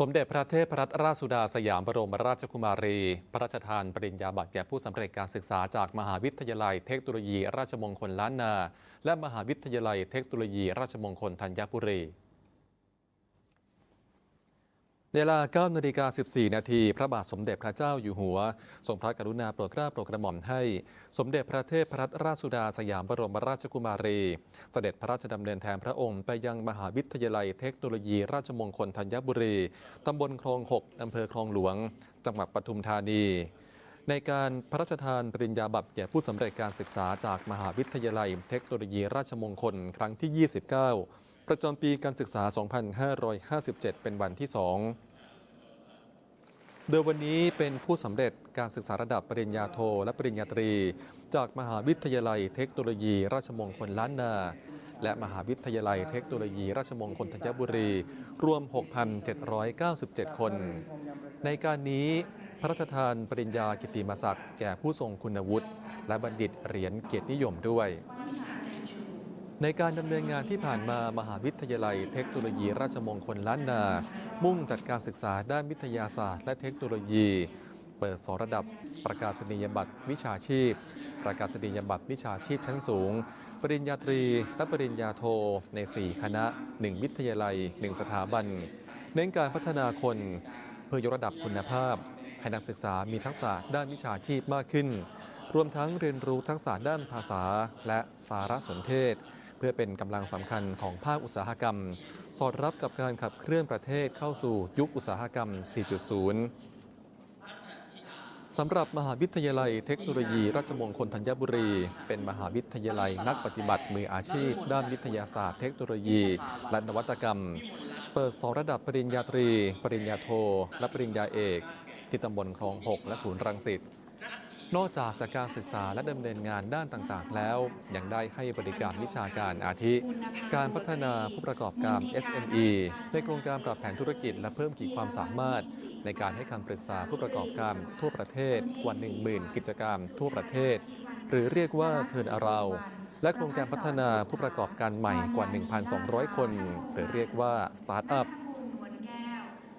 สมเด็จพระเทพรัตนราชสุดาสยามบรมราชกุมารี พระราชทานปริญญาบัตรแก่ผู้สำเร็จการศึกษาจากมหาวิทยาลัยเทคโนโลยี ราชมงคลล้านนา และมหาวิทยาลัยเทคโนโลยี ราชมงคลธัญบุรี เวลา9นาฬิกา14 นาที พระบาทสมเด็จพระเจ้าอยู่หัว ทรงพระกรุณาโปรดเกล้าโปรดกระหม่อมให้ สมเด็จพระเทพรัตนราชสุดาสยามบรมราชกุมารี เสด็จพระราชดำเนินแทนพระองค์ไปยังมหาวิทยาลัยเทคโนโลยีราชมงคลธัญบุรี ตำบลคลอง 6 อำเภอคลองหลวง จังหวัดปทุมธานี ในการพระราชทานปริญญาบัตรแก่ผู้สำเร็จการศึกษาจากมหาวิทยาลัย เทคโนโลยีราชมงคลครั้งที่ 29 ประจำปีการศึกษา 2557 เป็นวันที่ 2 โดยวันนี้เป็นผู้สำเร็จการศึกษาระดับปริญญาโท และปริญญาตรี จากมหาวิทยาลัยเทคโนโลยี ราชมงคลล้านนา และมหาวิทยาลัยเทคโนโลยี ราชมงคลธัญบุรี รวม 6,797 คน ในการนี้พระราชทานปริญญากิตติมศักดิ์แก่ผู้ทรงคุณวุฒิ และบัณฑิตเหรียญเกียรตินิยมด้วย ในการดำเนินงานที่ผ่านมามหาวิทยาลัยเทคโนโลยีราชมงคลล้านนา มุ่งจัดการศึกษาด้านวิทยาศาสตร์และเทคโนโลยี เปิดสอนระดับประกาศนียบัตรวิชาชีพ ประกาศนียบัตรวิชาชีพชั้นสูง ปริญญาตรี และปริญญาโท ใน 4 คณะ 1 วิทยาลัย 1 สถาบัน เน้นการพัฒนาคน เพื่อยกระดับคุณภาพ ให้นักศึกษามีทักษะด้านวิชาชีพมากขึ้น รวมทั้งเรียนรู้ทักษะด้านภาษาและสารสนเทศ พื่อเป็นกำลังสำคัญของภาคอุตสาหกรรม สอดรับกับการขับเคลื่อนประเทศเข้าสู่ยุคอุตสาหกรรม 4.0 สำหรับมหาวิทยาลัยเทคโนโลยีราชมงคลธัญบุรี เป็นมหาวิทยาลัยนักปฏิบัติมืออาชีพ ด้านวิทยาศาสตร์เทคโนโลยี และนวัตกรรม เปิดสอนระดับปริญญาตรี ปริญญาโท และปริญญาเอก ที่ตำบลคลอง 6 และศูนย์รังสิต นอกจากจากการศึกษาและดำเนินงานด้านต่างๆ แล้ว ยังได้ให้บริการวิชาการอาทิ การพัฒนาผู้ประกอบการ SME ในโครงการปรับแผนธุรกิจและเพิ่มขีดความสามารถ ในการให้คำปรึกษาผู้ประกอบการทั่วประเทศกว่า 10,000 กิจกรรมทั่วประเทศ หรือเรียกว่า Turn Around และโครงการพัฒนาผู้ประกอบการใหม่กว่า 1,200 คน หรือเรียกว่า Startup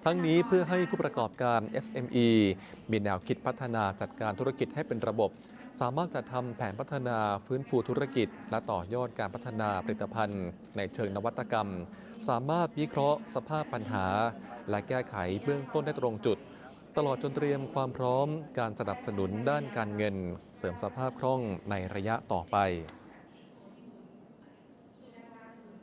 ทั้งนี้เพื่อให้ผู้ประกอบการ SME มีแนวคิดพัฒนาจัดการธุรกิจให้เป็นระบบ สามารถจัดทำแผนพัฒนาฟื้นฟูธุรกิจ และต่อยอดการพัฒนาผลิตภัณฑ์ ในเชิงนวัตกรรม สามารถวิเคราะห์สภาพปัญหา และแก้ไขเบื้องต้นได้ตรงจุดตลอดจนเตรียมความพร้อมการสนับสนุนด้านการเงิน เสริมสภาพคล่องในระยะต่อไป